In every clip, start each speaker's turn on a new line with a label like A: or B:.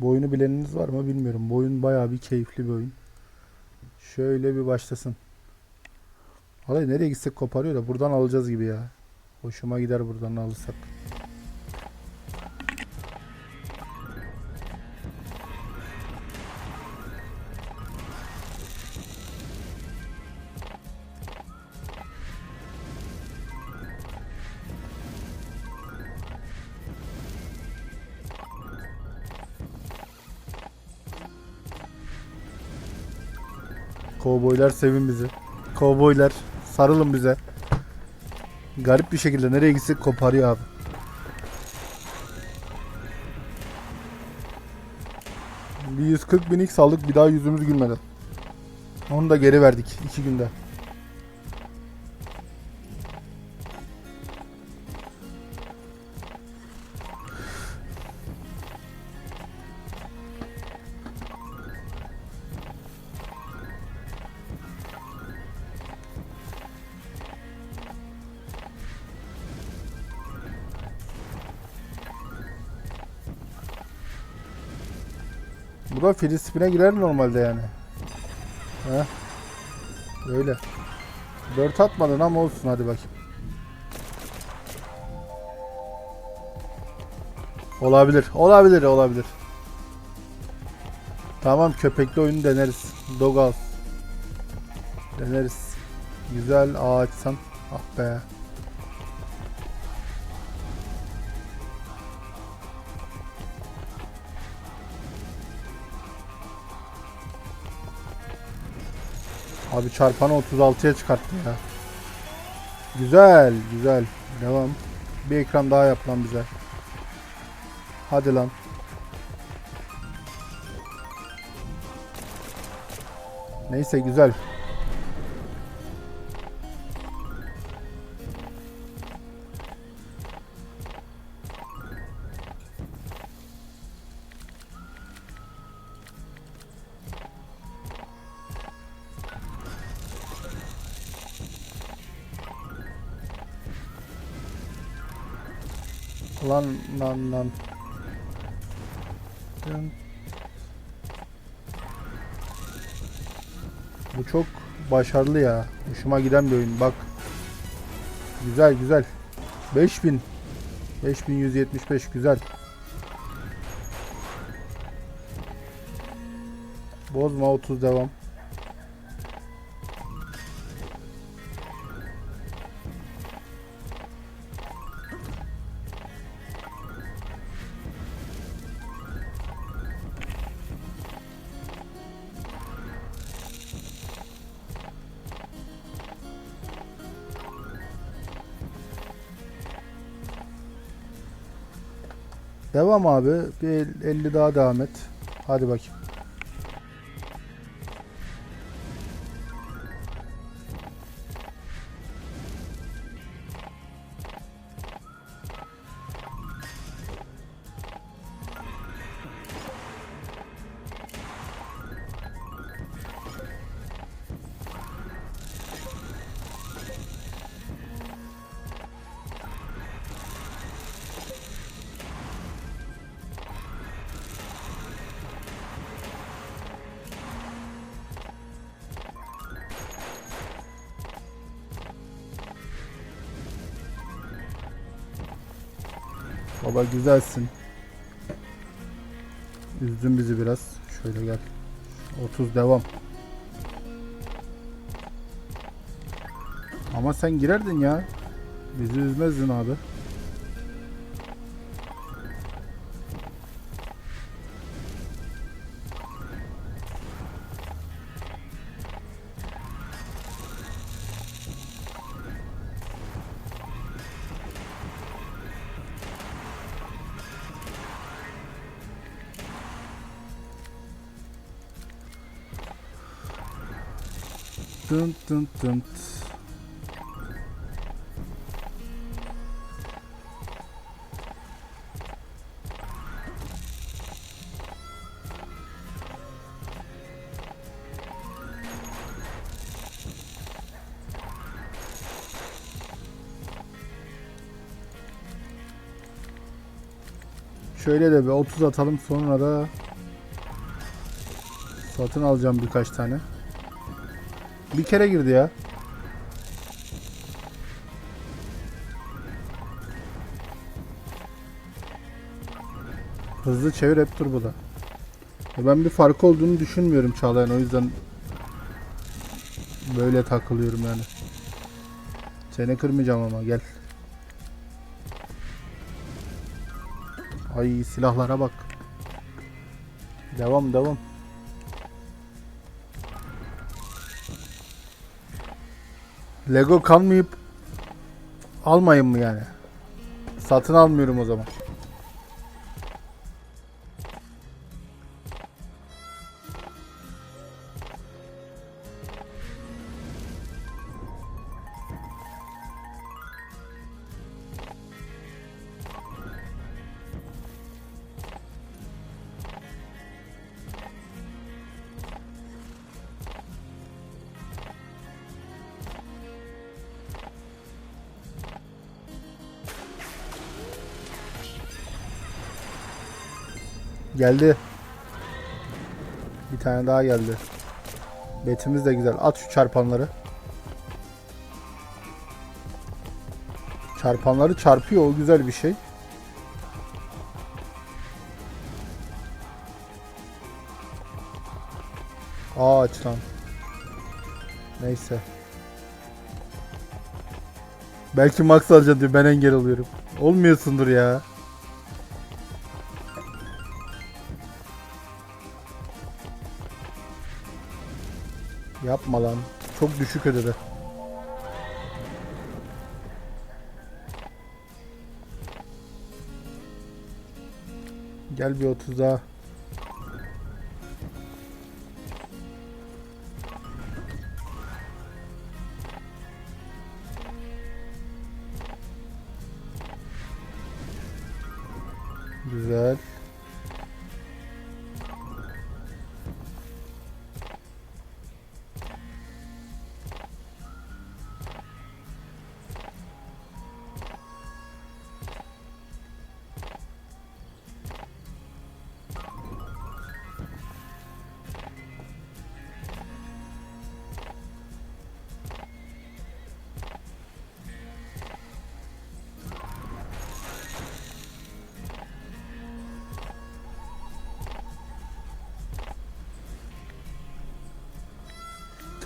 A: Bu oyunu bileniniz var mı bilmiyorum. Bu oyun bayağı bir keyifli bir oyun. Şöyle bir başlasın. Vallahi nereye gitsek koparıyor da buradan alacağız gibi ya. Hoşuma gider buradan alırsak. Kovboylar sevin bizi. Kovboylar sarılın bize. Garip bir şekilde nereye gitsek koparıyor abi. Bir 140 bin X aldık bir daha yüzümüz gülmedi. Onu da geri verdik iki günde. Bu da free spin'e girer normalde yani. Heh. Öyle. 4 atmadın ama olsun hadi bakayım. Olabilir. Olabilir. Olabilir. Tamam köpekli oyunu deneriz. Doghouse. Deneriz. Güzel ağ açsan. Ah be. Abi çarpanı 36'ya çıkarttı ya. Güzel, güzel. Devam. Bir ekran daha yap lan bize. Hadi lan. Neyse güzel. Lan lan lan. Bu çok başarılı ya. Hoşuma giden bir oyun. Bak. Güzel güzel. 5000. 5175 güzel. Bozma 30 devam. Devam abi. Bir 50 daha devam et. Hadi bakayım. Baba güzelsin. Üzdün bizi biraz. Şöyle gel. 30 devam. Ama sen girerdin ya. Bizi üzmezdin abi. Dın dın dın. Şöyle de bir 30 atalım sonra da Satın alacağım birkaç tane. Bir kere girdi ya. Hızlı çevir hep turboda. Ben bir fark olduğunu düşünmüyorum Çağlayan o yüzden böyle takılıyorum yani. Seni kırmayacağım ama gel. Ay silahlara bak. Devam devam. Lego kalmayıp almayın mı yani? Satın almıyorum o zaman. Geldi. Bir tane daha geldi. Betimiz de güzel. At şu çarpanları. Çarpanları çarpıyor. O güzel bir şey. Aa aç lan. Neyse. Belki max alacaksın diyor. Ben engel oluyorum. Olmuyorsundur ya. Yapma lan. Çok düşük ödedi. Gel bir 30 daha.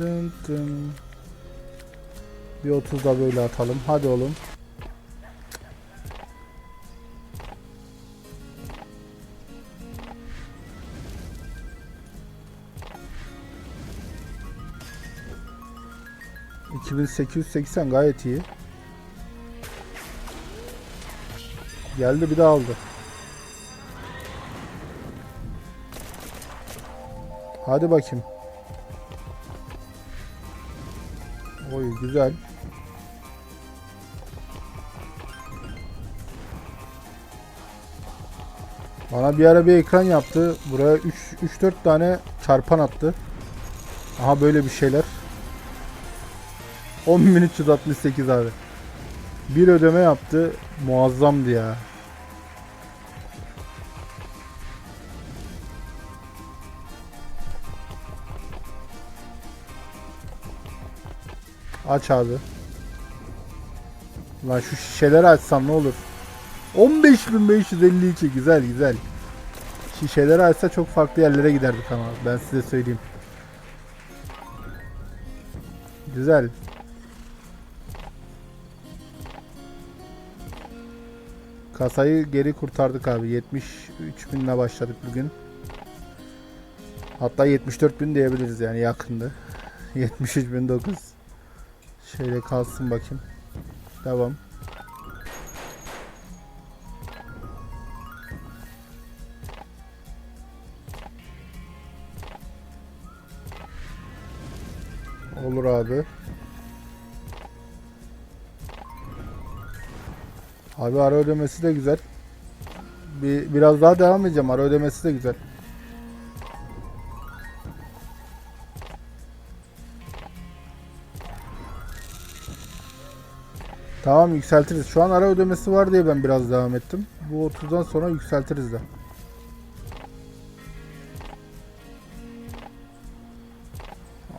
A: Tın tın. Bir 30 da böyle atalım. Hadi oğlum. ...2880 gayet iyi. Geldi bir daha aldı. Hadi bakayım. Güzel. Bana bir ara bir ekran yaptı. Buraya 3 3 4 tane çarpan attı. Aha böyle bir şeyler. 10368 abi. Bir ödeme yaptı. Muazzamdı ya. Aç abi. Lan şu şişeleri açsam ne olur? 15552 güzel güzel. Şişeleri açsa çok farklı yerlere giderdik ama ben size söyleyeyim. Güzel. Kasayı geri kurtardık abi. 73 binle başladık bugün. Hatta 74 bin diyebiliriz yani yakındı. 73 bin 9. Şöyle kalsın bakayım. Devam. Olur abi. Abi ara ödemesi de güzel. Bir biraz daha devam edeceğim. Ara ödemesi de güzel. Tamam yükseltiriz. Şu an ara ödemesi var diye ben biraz devam ettim. Bu 30'dan sonra yükseltiriz de.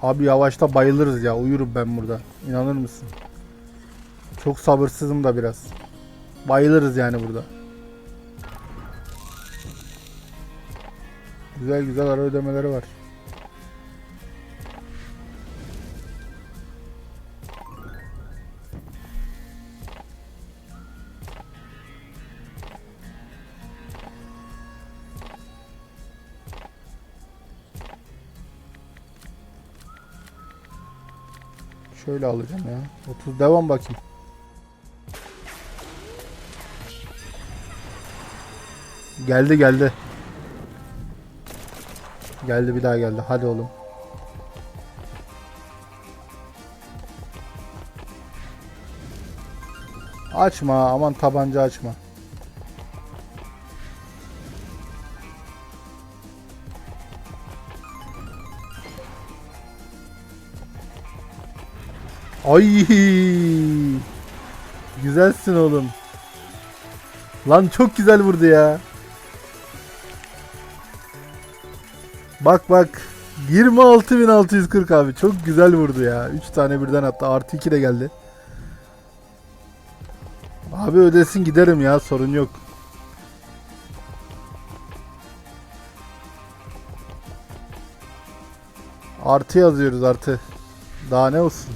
A: Abi yavaşta bayılırız ya. Uyurum ben burada. İnanır mısın? Çok sabırsızım da biraz. Bayılırız yani burada. Güzel güzel ara ödemeleri var. Şöyle alacağım ya. 30 devam bakayım. Geldi geldi. Geldi bir daha geldi. Hadi oğlum. Açma aman tabanca açma. Ay! Güzelsin oğlum. Lan çok güzel vurdu ya. Bak bak. 26640 abi. Çok güzel vurdu ya. 3 tane birden attı. Artı 2 de geldi. Abi ödesin giderim ya. Sorun yok. Artı yazıyoruz artı. Daha ne olsun.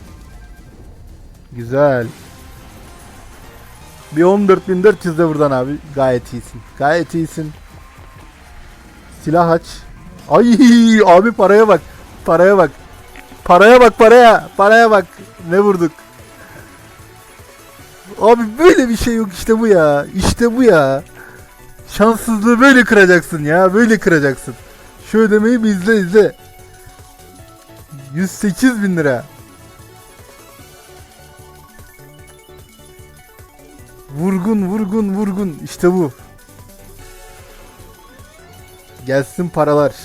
A: Güzel. Bir 14.400 de buradan abi. Gayet iyisin. Gayet iyisin. Silah aç. Ay abi paraya bak. Paraya bak. Paraya bak paraya. Paraya bak. Ne vurduk. Abi böyle bir şey yok işte bu ya. İşte bu ya. Şanssızlığı böyle kıracaksın ya. Böyle kıracaksın. Şu ödemeyi bir izle izle. 108 bin lira. Vurgun vurgun vurgun işte bu. Gelsin paralar.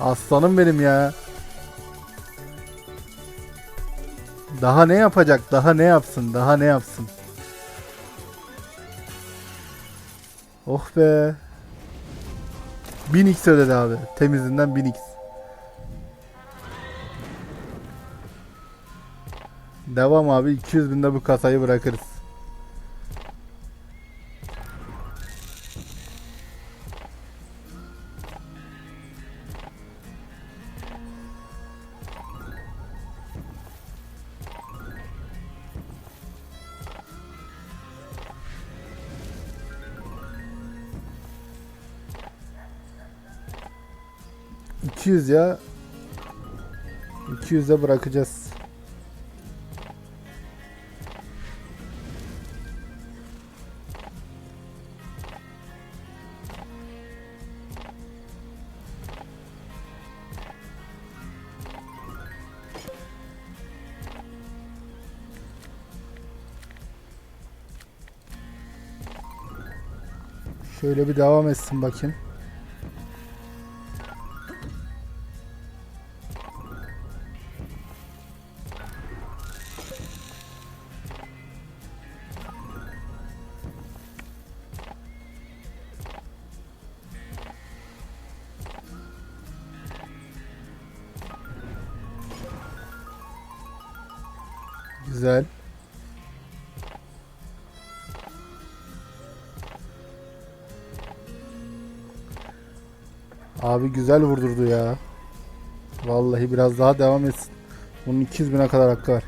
A: Aslanım benim ya. Daha ne yapacak? Daha ne yapsın? Daha ne yapsın? Oh be. 1000x ödedi abi. Temizinden 1000x. Devam abi 200 binde bu kasayı bırakırız. ...200 ya... ...200'e bırakacağız. Şöyle bir devam etsin bakayım. Abi güzel vurdurdu ya. Vallahi biraz daha devam etsin. Bunun 200 bine kadar hakkı var.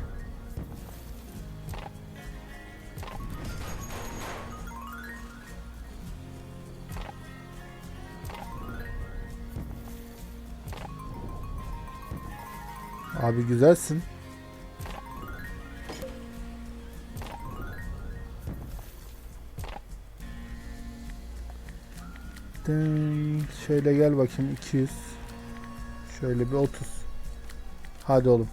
A: Abi güzelsin. Şöyle gel bakayım 200. Şöyle bir 30. Hadi oğlum.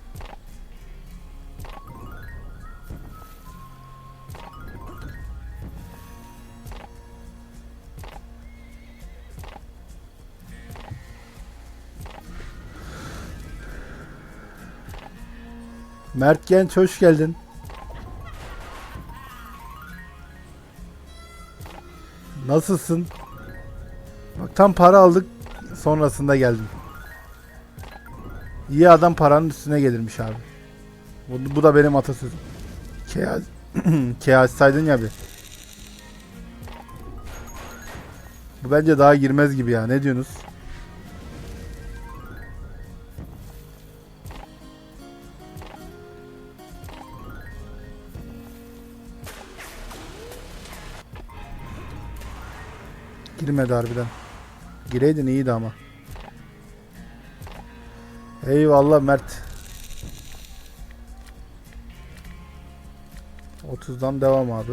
A: Mert Genç hoş geldin. Nasılsın? Tam para aldık sonrasında geldim. İyi adam paranın üstüne gelirmiş abi. Bu, bu da benim atasözüm. Keal Keal saydın ya bir. Bu bence daha girmez gibi ya. Ne diyorsunuz? Girmedi harbiden. Gireydin iyiydi ama. Eyvallah Mert. 30'dan devam abi.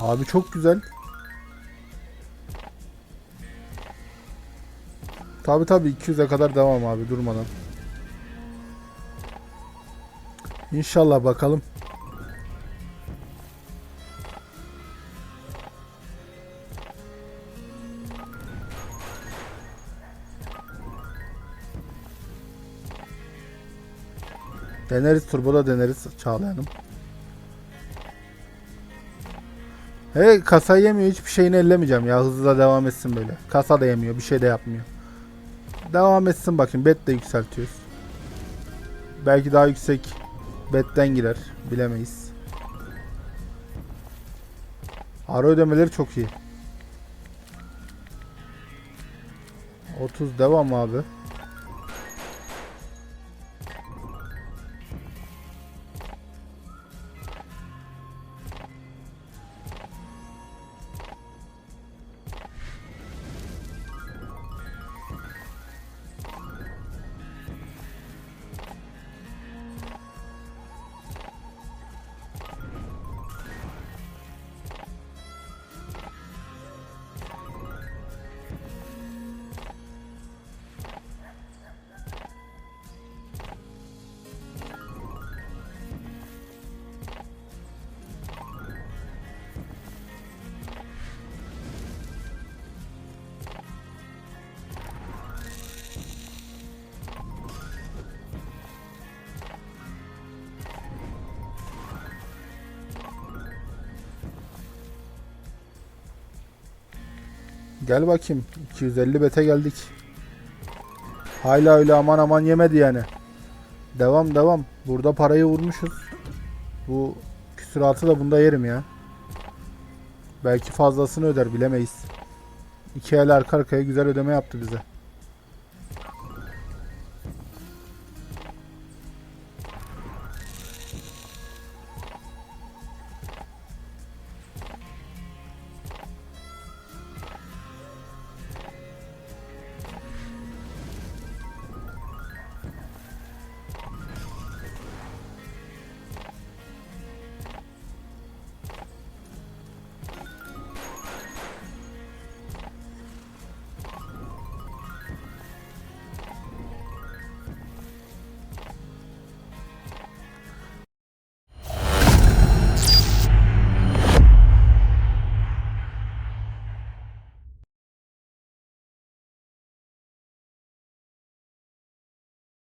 A: Abi çok güzel. Tabi tabi 200'e kadar devam abi durmadan. İnşallah bakalım. Deneriz turboda deneriz Çağlayan'ım. He kasa yemiyor hiçbir şeyini ellemeyeceğim ya hızlı da devam etsin böyle. Kasa da yemiyor bir şey de yapmıyor. Devam etsin bakayım bet de yükseltiyoruz. Belki daha yüksek betten girer bilemeyiz. Ara ödemeleri çok iyi. 30 devam abi. Gel bakayım. 250 bete geldik. Hala öyle aman aman yemedi yani. Devam devam. Burada parayı vurmuşuz. Bu küsuratı da bunda yerim ya. Belki fazlasını öder bilemeyiz. İki el arka arkaya güzel ödeme yaptı bize.